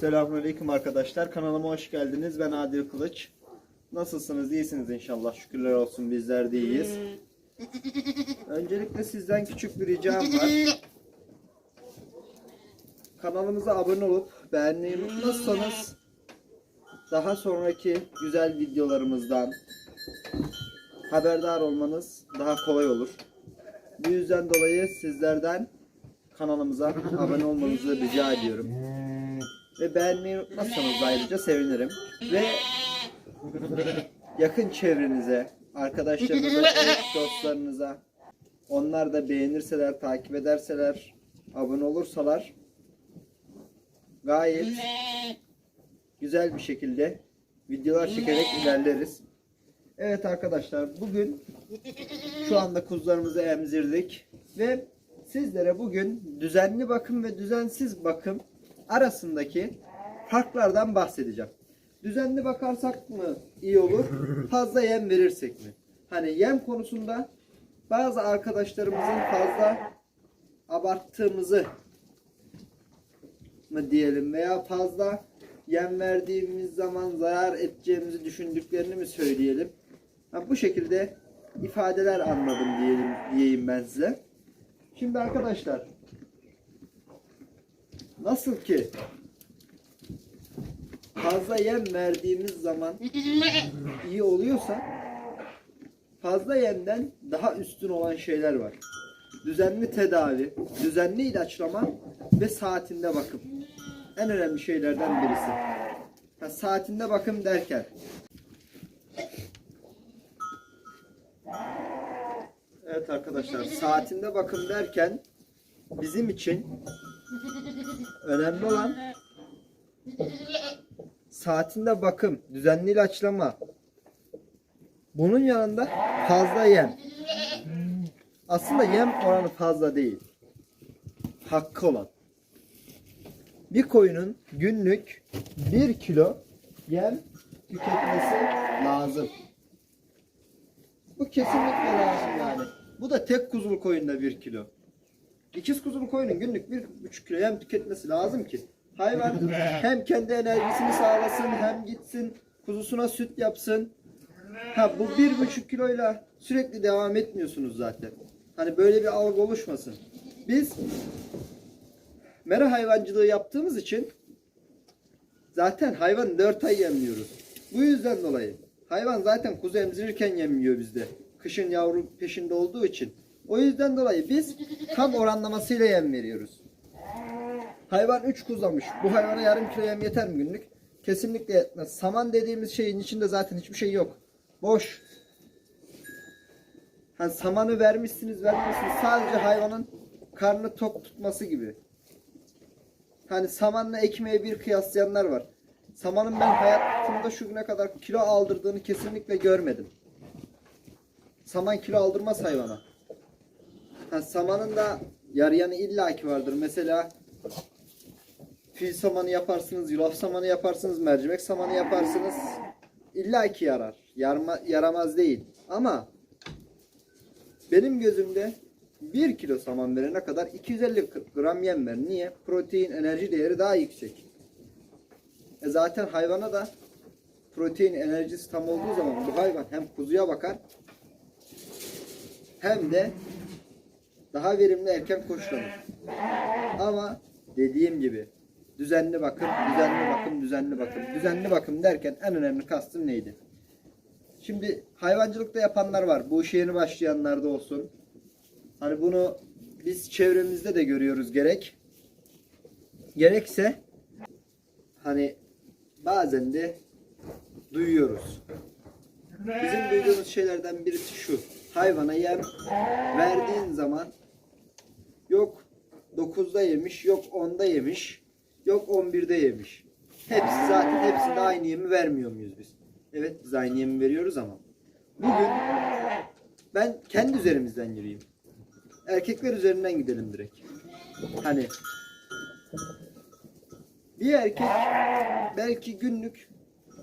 Selamünaleyküm arkadaşlar. Kanalıma hoş geldiniz. Ben Adil Kılıç. Nasılsınız? İyisiniz inşallah. Şükürler olsun bizler de iyiyiz. Öncelikle sizden küçük bir ricam var. Kanalımıza abone olup beğenmeyi unutmazsanız daha sonraki güzel videolarımızdan haberdar olmanız daha kolay olur. Bu yüzden dolayı sizlerden kanalımıza abone olmanızı rica ediyorum. Ve beğenmeyi unutmazsanız ayrıca sevinirim. Ve yakın çevrenize, arkadaşlarınıza, dostlarınıza onlar da beğenirseler, takip ederseler, abone olursalar gayet güzel bir şekilde videolar çekerek ilerleriz. Evet arkadaşlar bugün şu anda kuzularımızı emzirdik ve sizlere bugün düzenli bakım ve düzensiz bakım arasındaki farklardan bahsedeceğim. Düzenli bakarsak mı iyi olur, fazla yem verirsek mi? Hani yem konusunda bazı arkadaşlarımızın fazla abarttığımızı mı diyelim veya fazla yem verdiğimiz zaman zarar edeceğimizi düşündüklerini mi söyleyelim? Ha, bu şekilde ifadeler anladım diyelim diyeyim ben size. Şimdi arkadaşlar nasıl ki fazla yem verdiğimiz zaman iyi oluyorsa fazla yemden daha üstün olan şeyler var. Düzenli tedavi, düzenli ilaçlama ve saatinde bakım. En önemli şeylerden birisi. Ha, saatinde bakım derken Evet arkadaşlar saatinde bakım derken bizim için önemli olan saatinde bakım, düzenli ilaçlama. Bunun yanında fazla yem. Aslında yem oranı fazla değil. Hakkı olan. Bir koyunun günlük 1 kilo yem tüketmesi lazım. Bu kesinlikle lazım yani. Bu da tek kuzulu koyunda 1 kilo. İkiz kuzulu koyunun günlük 1,5 kilo yem tüketmesi lazım ki hayvan hem kendi enerjisini sağlasın hem gitsin kuzusuna süt yapsın. Ha bu 1,5 kiloyla sürekli devam etmiyorsunuz zaten. Hani böyle bir algı oluşmasın. Biz mera hayvancılığı yaptığımız için zaten hayvan 4 ay yemliyoruz. Bu yüzden dolayı hayvan zaten kuzu emzirirken yemiyor bizde. Kışın yavru peşinde olduğu için. O yüzden dolayı biz kan oranlamasıyla yem veriyoruz. Hayvan 3 kuzamış. Bu hayvana yarım kilo yem yeter mi günlük? Kesinlikle yetmez. Saman dediğimiz şeyin içinde zaten hiçbir şey yok. Boş. Hani samanı vermişsiniz vermişsiniz. Sadece hayvanın karnını tok tutması gibi. Hani samanla ekmeği bir kıyaslayanlar var. Samanın ben hayatımda şu güne kadar kilo aldırdığını kesinlikle görmedim. Saman kilo aldırmaz hayvana. Ha, samanın da yarayanı illaki vardır. Mesela fil samanı yaparsınız, yulaf samanı yaparsınız, mercimek samanı yaparsınız. İlla ki yarar. Yarma, yaramaz değil. Ama benim gözümde 1 kilo saman verene kadar 250 gram yem ver. Niye? Protein, enerji değeri daha yüksek. E zaten hayvana da protein enerjisi tam olduğu zaman bu hayvan hem kuzuya bakar hem de daha verimli erken koşlanır. Ama dediğim gibi düzenli bakım, düzenli bakım, düzenli bakım. Düzenli bakım derken en önemli kastım neydi? Şimdi hayvancılıkta yapanlar var. Bu işe yeni başlayanlar da olsun. Hani bunu biz çevremizde de görüyoruz gerek. Gerekse hani bazen de duyuyoruz. Bizim duyduğumuz şeylerden birisi şu. Hayvana yem verdiğin zaman 9'da yemiş, yok 10'da yemiş, yok 11'de yemiş. Hepsi zaten hepsinde aynı yemi vermiyor muyuz biz? Evet biz aynı yemi veriyoruz ama bugün ben kendi üzerimizden gireyim. Erkekler üzerinden gidelim direkt. Hani bir erkek belki günlük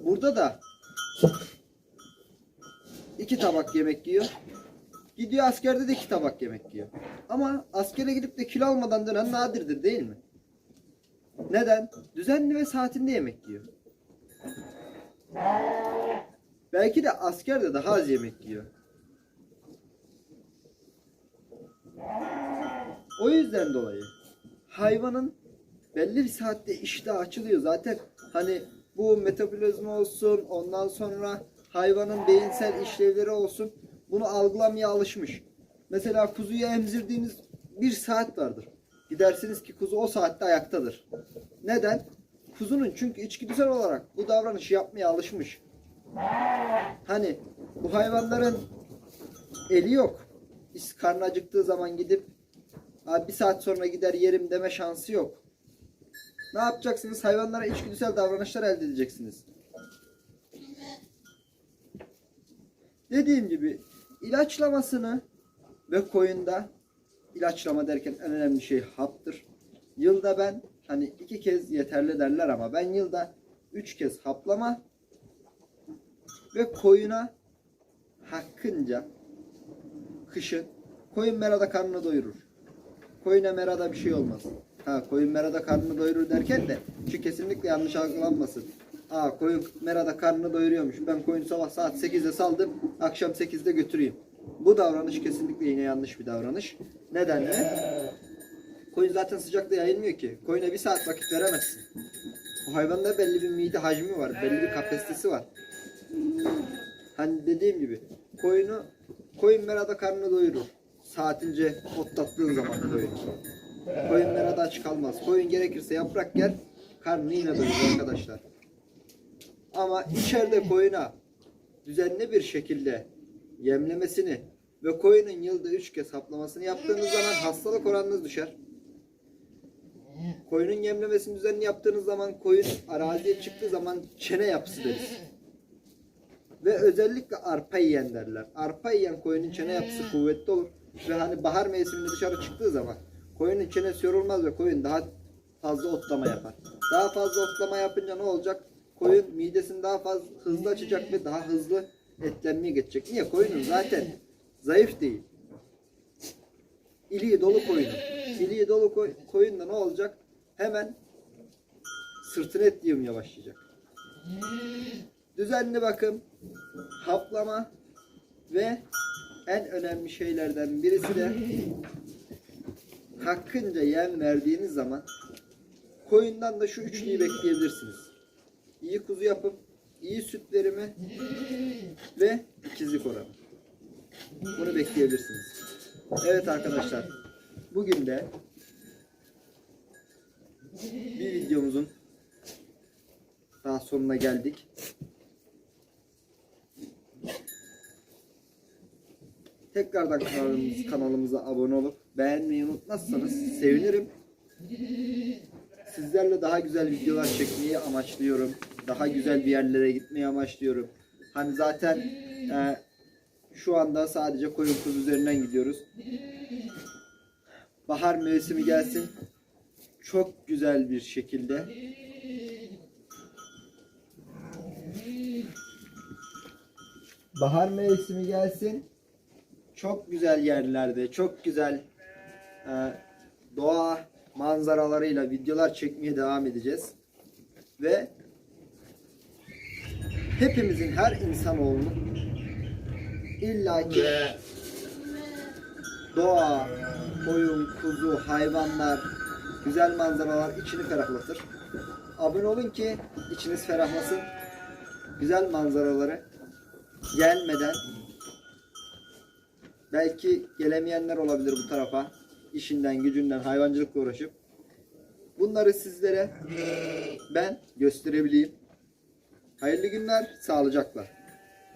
burada da iki tabak yemek yiyor. Gidiyor askerde de iki tabak yemek yiyor. Ama askere gidip de kilo almadan dönen nadirdir değil mi? Neden? Düzenli ve saatinde yemek yiyor. Belki de asker de daha az yemek yiyor. O yüzden dolayı hayvanın belli bir saatte iştah açılıyor. Zaten hani bu metabolizma olsun ondan sonra hayvanın beyinsel işlevleri olsun bunu algılamaya alışmış. Mesela kuzuyu emzirdiğiniz bir saat vardır. Gidersiniz ki kuzu o saatte ayaktadır. Neden? Kuzunun çünkü içgüdüsel olarak bu davranışı yapmaya alışmış. Hani bu hayvanların eli yok. Karnı acıktığı zaman gidip bir saat sonra gider yerim deme şansı yok. Ne yapacaksınız? Hayvanlara içgüdüsel davranışlar elde edeceksiniz. Dediğim gibi ilaçlamasını ve koyunda ilaçlama derken en önemli şey haptır. Yılda ben hani iki kez yeterli derler ama ben yılda üç kez haplama ve koyuna hakkınca kışın koyun merada karnını doyurur. Koyuna merada bir şey olmaz. Ha koyun merada karnını doyurur derken de şu kesinlikle yanlış algılanmasın. Aa koyun merada karnını doyuruyormuş. Ben koyunu sabah saat 8'de saldım, akşam 8'de götüreyim. Bu davranış kesinlikle yine yanlış bir davranış. Neden mi? Koyun zaten sıcakta yayılmıyor ki. Koyuna bir saat vakit veremezsin. O hayvanda belli bir mide hacmi var, belli bir kapasitesi var. Hani dediğim gibi koyunu koyun merada karnını doyurur. Saatince otlattığın zaman koyun. Koyun merada aç kalmaz. Koyun gerekirse yaprak yer, karnını yine doyurur arkadaşlar. Ama içeride koyuna düzenli bir şekilde yemlemesini ve koyunun yılda 3 kez haplamasını yaptığınız zaman hastalık oranınız düşer. Koyunun yemlemesini düzenli yaptığınız zaman koyun araziye çıktığı zaman çene yapısı deriz. Ve özellikle arpa yiyen derler. Arpa yiyen koyunun çene yapısı kuvvetli olur. Ve hani bahar mevsiminde dışarı çıktığı zaman koyunun çenesi yorulmaz ve koyun daha fazla otlama yapar. Daha fazla otlama yapınca ne olacak? Koyun midesini daha fazla hızlı açacak ve daha hızlı etlenmeye geçecek. Niye? Koyunun zaten zayıf değil. İliği dolu koyun. İliği dolu koy, koyun da ne olacak? Hemen sırtını et yığmaya başlayacak. Düzenli bakım, haplama ve en önemli şeylerden birisi de hakkınca yem verdiğiniz zaman koyundan da şu üçlüyü bekleyebilirsiniz. İyi kuzu yapıp iyi süt verimi ve ikizlik oranı. Bunu bekleyebilirsiniz. Evet arkadaşlar. Bugün de bir videomuzun daha sonuna geldik. Tekrardan kanalımız, kanalımıza abone olup beğenmeyi unutmazsanız sevinirim. Sizlerle daha güzel videolar çekmeyi amaçlıyorum. Daha güzel bir yerlere gitmeyi amaçlıyorum. Hani zaten e, şu anda sadece koyun kuzu üzerinden gidiyoruz. Bahar mevsimi gelsin. Çok güzel bir şekilde Bahar mevsimi gelsin. Çok güzel yerlerde, çok güzel e, doğa manzaralarıyla videolar çekmeye devam edeceğiz. Ve hepimizin, her insanoğlunun illaki doğa, koyun, kuzu, hayvanlar, güzel manzaralar içini ferahlatır. Abone olun ki içiniz ferahlasın. Güzel manzaraları gelmeden belki gelemeyenler olabilir bu tarafa. İşinden, gücünden, hayvancılıkla uğraşıp bunları sizlere ben gösterebileyim. Hayırlı günler, sağlıcakla.